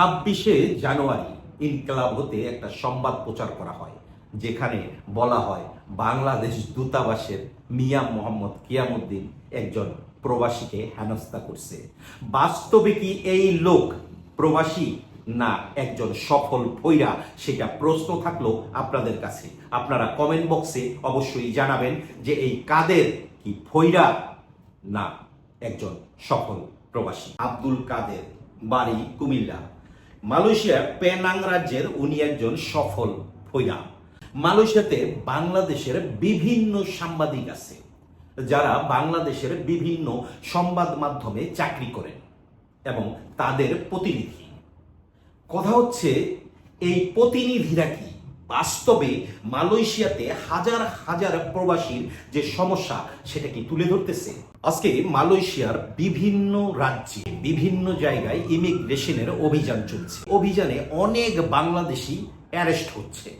ছাব্বিশে জানুয়ারি ইনকলাব হতে একটা সংবাদ প্রচার করা হয়, যেখানে বলা হয় বাংলাদেশ দূতাবাসের মিয়া মোহাম্মদ কিয়ামুদ্দিন একজন প্রবাসীকে হেনস্থা করছে। বাস্তবে কি এই লোক প্রবাসী না একজন সফল ফৈরা সেটা প্রশ্ন থাকল আপনাদের কাছে। আপনারা কমেন্ট বক্সে অবশ্যই জানাবেন যে এই কাদের কি ফৈরা না একজন সফল প্রবাসী। আব্দুল কাদের, বাড়ি কুমিল্লা। মালয়েশিয়ার পেনাং রাজ্যের উনি একজন সফল ফৈরা মালয়েশিয়াতে বাংলাদেশের বিভিন্ন সাংবাদিক আছে, যারা বাংলাদেশের বিভিন্ন সংবাদ মাধ্যমে চাকরি করেন এবং তাদের প্রতিনিধি। কথা হচ্ছে, এই প্রতিনিধিরা কি? বাস্তবে মালয়েশিয়াতে হাজার হাজার প্রবাসীর যে সমস্যা, সেটা কি তুলে ধরতেছে? আজকে মালয়েশিয়ার বিভিন্ন রাজ্যে, বিভিন্ন জায়গায় ইমিগ্রেশনের অভিযান চলছে। অভিযানে অনেক বাংলাদেশি অ্যারেস্ট হচ্ছে।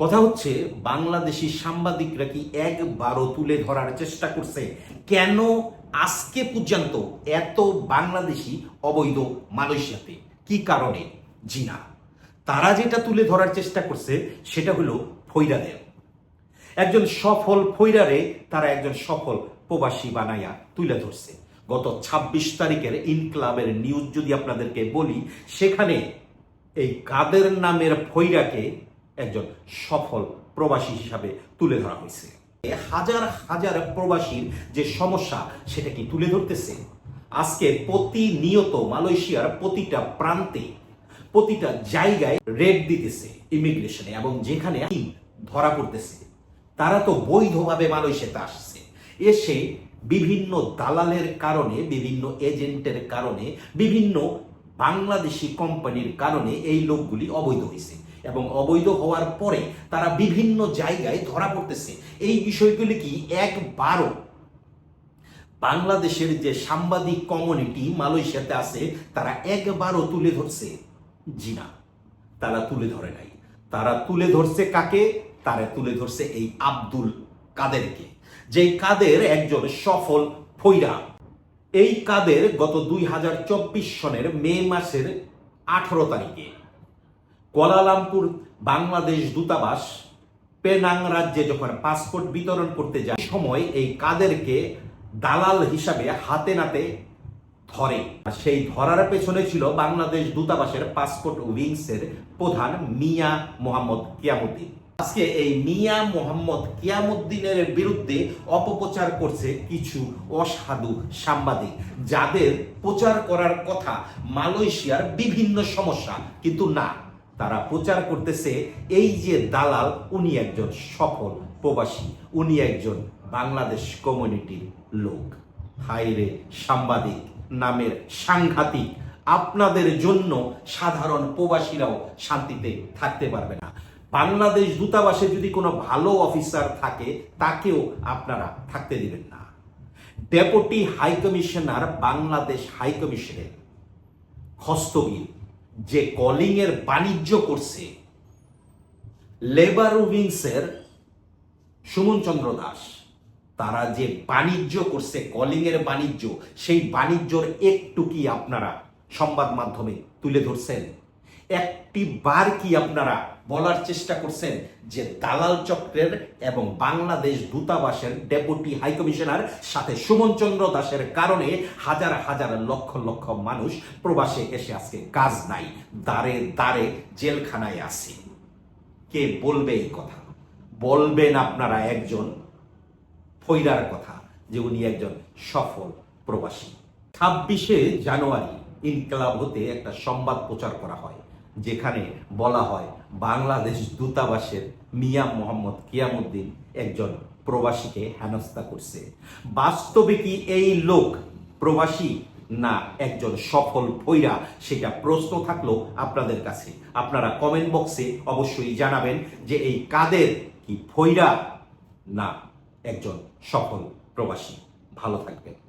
কথা হচ্ছে, বাংলাদেশি সাংবাদিকরা কি একবারও তুলে ধরার চেষ্টা করছে? কেন আজকে পর্যন্ত এত বাংলাদেশি অবৈধ মালয়েশিয়াতে? কি কারণে? জি না। তারা যেটা তুলে ধরার চেষ্টা করছে, সেটা হলো ফৈরাদের একজন সফল ফৈরারে তারা একজন সফল প্রবাসী বানাইয়া তুলে ধরছে। গত ২৬ তারিখের ইনক্লাবের নিউজ যদি আপনাদেরকে বলি, সেখানে এই কাদের নামের ফৈরাকে একজন সফল প্রবাসী হিসাবে তুলে ধরা হয়েছে। হাজার হাজার প্রবাসীর যে সমস্যা, সেটা কি তুলে ধরতেছে? আজকে প্রতিনিয়ত মালয়েশিয়ার প্রতিটা প্রান্তে প্রতিটা জায়গায় রেড দিতেছে ইমিগ্রেশনে এবং যেখানে ধরা পড়তেছে, তারা তো বৈধভাবে মালয়েশিয়াতে আসছে। এসে বিভিন্ন দালালের কারণে, বিভিন্ন এজেন্টের কারণে, বিভিন্ন বাংলাদেশি কোম্পানির কারণে এই লোকগুলি অবৈধ হয়েছে এবং অবৈধ হওয়ার পরে তারা বিভিন্ন জায়গায় ধরা পড়তেছে। এই বিষয়গুলি কি একবারও বাংলাদেশের যে সাংবাদিক কমিউনিটি মালয়েশিয়াতে আছে, তারা একবারও তুলে ধরছে? জি না তারা তুলে ধরে নাই। তারা তুলে ধরছে কাকে? তারা তুলে ধরছে এই আব্দুল কাদেরকে। যে কাদের একজন সফল ফৈরা এই কাদের গত দুই হাজার চব্বিশ সনের মে মাসের আঠারো তারিখে কোয়ালালামপুর বাংলাদেশ দূতাবাস পেনাং রাজ্যে যখন পাসপোর্ট বিতরণ করতে যায় সময় এই কাদেরকে দালাল হিসাবে হাতে নাতে ধরে। সেই ধরার পেছনে ছিল বাংলাদেশ দূতাবাসের পাসপোর্ট উইংসের প্রধান মিয়া মোহাম্মদ কিয়ামুদ্দিন। আজকে এই মিয়া মোহাম্মদ কিয়ামুদ্দিনের বিরুদ্ধে অপপ্রচার করছে কিছু অসাধু সাংবাদিক, যাদের প্রচার করার কথা মালয়েশিয়ার বিভিন্ন সমস্যা, কিন্তু না, তারা প্রচার করতেছে এই যে দালাল, উনি একজন সফল প্রবাসী, উনি একজন বাংলাদেশ কমিউনিটির লোক। হাইরে সাংবাদিক। নামের সাংঘাতিক আপনাদের জন্য সাধারণ প্রবাসীরাও শান্তিতে থাকতে পারবে না। বাংলাদেশ দূতাবাসে যদি কোনো ভালো অফিসার থাকে, তাকেও আপনারা থাকতে দিবেন না। Deputy high commissioner Bangladesh high কমিশনের হস্তগীর যে কলিং এর বাণিজ্য করছে, লেবার উইংসের সুমন চন্দ্র দাস তারা যে বাণিজ্য করছে কলিং এর বাণিজ্য, সেই বাণিজ্যর একটু কি আপনারা সংবাদ মাধ্যমে তুলে ধরছেন। একটি বার কি আপনারা বলার চেষ্টা করছেন যে দালাল চক্রের এবং বাংলাদেশ দূতাবাসের ডেপুটি হাইকমিশনার সাথে সুমন চন্দ্র দাসের কারণে হাজার হাজার লক্ষ লক্ষ মানুষ প্রবাসে এসে আজকে কাজ নাই দাঁড়ে দাঁড়ে জেলখানায় আছে। কে বলবে এই কথা? বলবেন আপনারা একজন ফৈরার কথা, যে উনি একজন সফল প্রবাসী। ছাব্বিশে জানুয়ারি ইনকলাব হতে একটা সংবাদ প্রচার করা হয়, যেখানে বলা হয় বাংলাদেশ দূতাবাসের মিয়া মোহাম্মদ কিয়ামুদ্দিন একজন প্রবাসীকে হেনস্থা করছে। বাস্তবে কি এই লোক প্রবাসী না একজন সফল ফৈরা সেটা প্রশ্ন থাকল আপনাদের কাছে। আপনারা কমেন্ট বক্সে অবশ্যই জানাবেন যে এই কাদের কি ফৈরা না একজন সফল প্রবাসী। ভালো থাকবেন।